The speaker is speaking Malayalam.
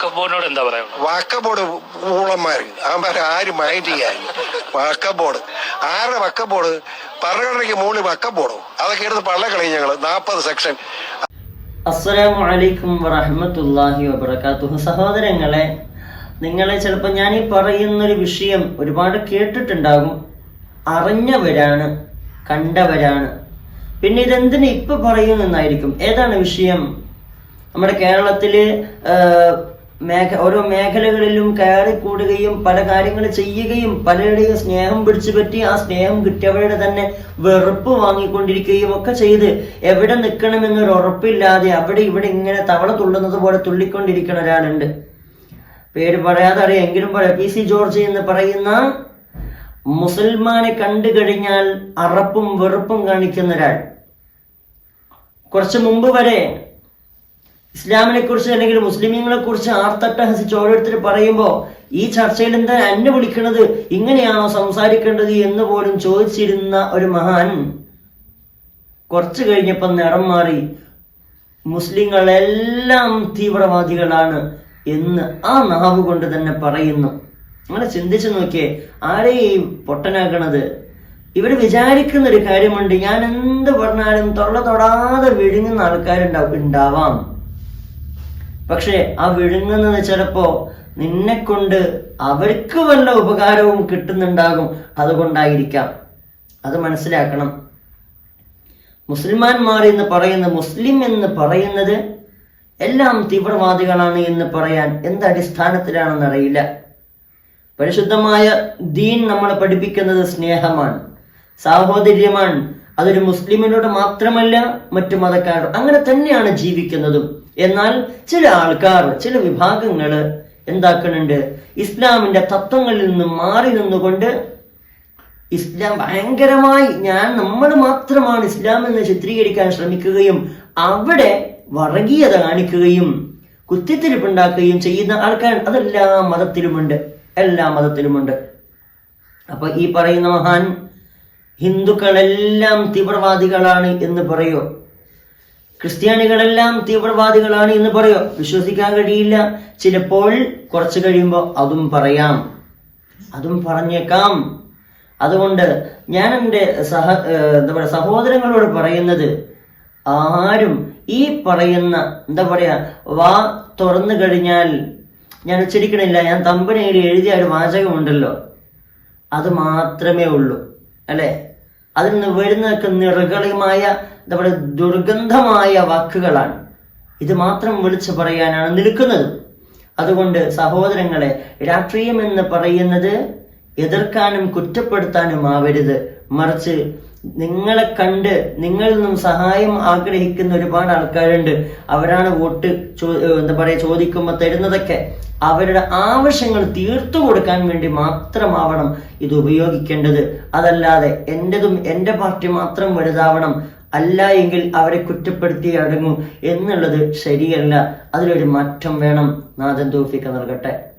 വക്കബോർഡിനോട് എന്താ പറയുക വാക്കബോർഡ് ഊളന്മാർ അവന്മാരെ ആരും മൈൻഡ് ചെയ്യാൻ? വാക്കബോർഡ്. ആരുടെ വക്കബോർഡ്? ഭരണഘടനയ്ക്ക് മുകളിൽ വക്കബോർഡോ? അതൊക്കെ എടുത്ത് പള്ളക്കളയും ഞങ്ങൾ നാൽപ്പത് സെക്ഷൻ. അസ്സലാമു അലൈക്കും വറഹ്മത്തുള്ളാഹി വബറകാതുഹു. സഹോദരങ്ങളെ നിങ്ങളെ ചിലപ്പോൾ ഞാൻ ഈ പറയുന്നൊരു വിഷയം ഒരുപാട് കേട്ടിട്ടുണ്ടാകും. അറിഞ്ഞവരാണ് കണ്ടവരാണ്. പിന്നെ ഇതെന്തിനു ഇപ്പൊ പറയുമെന്നായിരിക്കും. ഏതാണ് വിഷയം? നമ്മുടെ കേരളത്തിൽ മേഖ ഓരോ മേഖലകളിലും കയറി കൂടുകയും പല കാര്യങ്ങൾ ചെയ്യുകയും പലരുടെയും സ്നേഹം പിടിച്ചു പറ്റി ആ സ്നേഹം കിട്ടിയവരുടെ തന്നെ വെറുപ്പ് വാങ്ങിക്കൊണ്ടിരിക്കുകയും ഒക്കെ ചെയ്ത് എവിടെ നിൽക്കണമെന്നൊരു ഉറപ്പില്ലാതെ അവിടെ ഇവിടെ ഇങ്ങനെ തവള തുള്ളുന്നത് പോലെ തുള്ളിക്കൊണ്ടിരിക്കുന്ന ഒരാളുണ്ട്. പേര് പറയാതെ അറിയാം എങ്കിലും പറയാം. പി സി ജോർജ് എന്ന് പറയുന്ന മുസൽമാനെ കണ്ടു കഴിഞ്ഞാൽ അറപ്പും വെറുപ്പും കാണിക്കുന്ന ഒരാൾ. കുറച്ച് മുമ്പ് വരെ ഇസ്ലാമിനെ കുറിച്ച് അല്ലെങ്കിൽ മുസ്ലിമീങ്ങളെ കുറിച്ച് ആർത്തട്ടഹസിച്ച് ഓരോരുത്തർ പറയുമ്പോൾ ഈ ചർച്ചയിൽ എന്താ എന്നെ വിളിക്കണത്? ഇങ്ങനെയാണോ സംസാരിക്കേണ്ടത് എന്ന് പോലും ചോദിച്ചിരുന്ന ഒരു മഹാൻ കുറച്ചു കഴിഞ്ഞപ്പോൾ നിറം മാറി. മുസ്ലിങ്ങളെല്ലാം തീവ്രവാദികളാണ് എന്ന് ആ നാവ് കൊണ്ട് തന്നെ പറയുന്നു. അങ്ങനെ ചിന്തിച്ചു നോക്കിയേ ആരെ ഈ പൊട്ടനാക്കണത്? ഇവർ വിചാരിക്കുന്ന ഒരു കാര്യമുണ്ട്. ഞാൻ എന്ത് പറഞ്ഞാലും തൊള്ള തൊടാതെ വിഴുങ്ങുന്ന ആൾക്കാരുണ്ടാവും ഉണ്ടാവാം. പക്ഷേ ആ വിഴുങ്ങുന്നത് ചിലപ്പോ നിന്നെ കൊണ്ട് അവർക്ക് വല്ല ഉപകാരവും കിട്ടുന്നുണ്ടാകും അതുകൊണ്ടായിരിക്കാം. അത് മനസ്സിലാക്കണം. മുസ്ലിമാന്മാർ എന്ന് പറയുന്ന മുസ്ലിം എന്ന് പറയുന്നത് എല്ലാം തീവ്രവാദികളാണ് എന്ന് പറയാൻ എന്ത് അടിസ്ഥാനത്തിലാണെന്ന് അറിയില്ല. പരിശുദ്ധമായ ദീൻ നമ്മളെ പഠിപ്പിക്കുന്നത് സ്നേഹമാണ് സാഹോദര്യമാണ്. അതൊരു മുസ്ലിമിനോട് മാത്രമല്ല മറ്റു മതക്കാരോട് അങ്ങനെ തന്നെയാണ് ജീവിക്കുന്നതും. എന്നാൽ ചില ആൾക്കാർ ചില വിഭാഗങ്ങൾ എന്താക്കുന്നുണ്ട്? ഇസ്ലാമിന്റെ തത്വങ്ങളിൽ നിന്ന് മാറി നിന്നുകൊണ്ട് ഇസ്ലാം ഭയങ്കരമായി ഞാൻ നമ്മൾ മാത്രമാണ് ഇസ്ലാം എന്ന് ചിത്രീകരിക്കാൻ ശ്രമിക്കുകയും അവിടെ വർഗീയത കാണിക്കുകയും കുത്തിത്തിരിപ്പുണ്ടാക്കുകയും ചെയ്യുന്ന ആൾക്കാർ അതെല്ലാ മതത്തിലുമുണ്ട് എല്ലാ മതത്തിലുമുണ്ട്. അപ്പൊ ഈ പറയുന്ന മഹാൻ ഹിന്ദുക്കളെല്ലാം തീവ്രവാദികളാണ് എന്ന് പറയോ? ക്രിസ്ത്യാനികളെല്ലാം തീവ്രവാദികളാണ് എന്ന് പറയോ? വിശ്വസിക്കാൻ കഴിയില്ല. ചിലപ്പോൾ കുറച്ച് കഴിയുമ്പോൾ അതും പറയാം. അതും പറഞ്ഞേക്കാം. അതുകൊണ്ട് ഞാൻ എന്റെ സഹ എന്താ പറയുക സഹോദരങ്ങളോട് പറയുന്നത് ആരും ഈ പറയുന്ന എന്താ പറയുക വാ തുറന്നു കഴിഞ്ഞാൽ ഞാൻ ഉച്ചരിക്കണില്ല. ഞാൻ തമ്പനയിൽ എഴുതിയ ഒരു വാചകമുണ്ടല്ലോ. അത് മാത്രമേ ഉള്ളൂ. അല്ലെ? അതിൽ നിന്ന് വരുന്നതൊക്കെ നിറകളിയുമായ നമ്മുടെ ദുർഗന്ധമായ വാക്കുകളാണ്. ഇത് മാത്രം വിളിച്ചു പറയാനാണ് നിൽക്കുന്നത്. അതുകൊണ്ട് സഹോദരങ്ങളെ രാഷ്ട്രീയം എന്ന് പറയുന്നത് എതിർക്കാനും കുറ്റപ്പെടുത്താനും ആവരുത് മറിച്ച് നിങ്ങളെ കണ്ട് നിങ്ങളിൽ നിന്നും സഹായം ആഗ്രഹിക്കുന്ന ഒരുപാട് ആൾക്കാരുണ്ട്. അവരാണ് വോട്ട് എന്താ പറയുക ചോദിക്കുമ്പോൾ തരുന്നതൊക്കെ. അവരുടെ ആവശ്യങ്ങൾ തീർത്തു കൊടുക്കാൻ വേണ്ടി മാത്രമാവണം ഇത് ഉപയോഗിക്കേണ്ടത്. അതല്ലാതെ എന്റെതും എന്റെ പാർട്ടി മാത്രം വലുതാവണം. അല്ല എങ്കിൽ അവരെ കുറ്റപ്പെടുത്തി അടങ്ങും എന്നുള്ളത് ശരിയല്ല. അതിലൊരു മാറ്റം വേണം. നാദൻ തോഫിക്ക നൽകട്ടെ.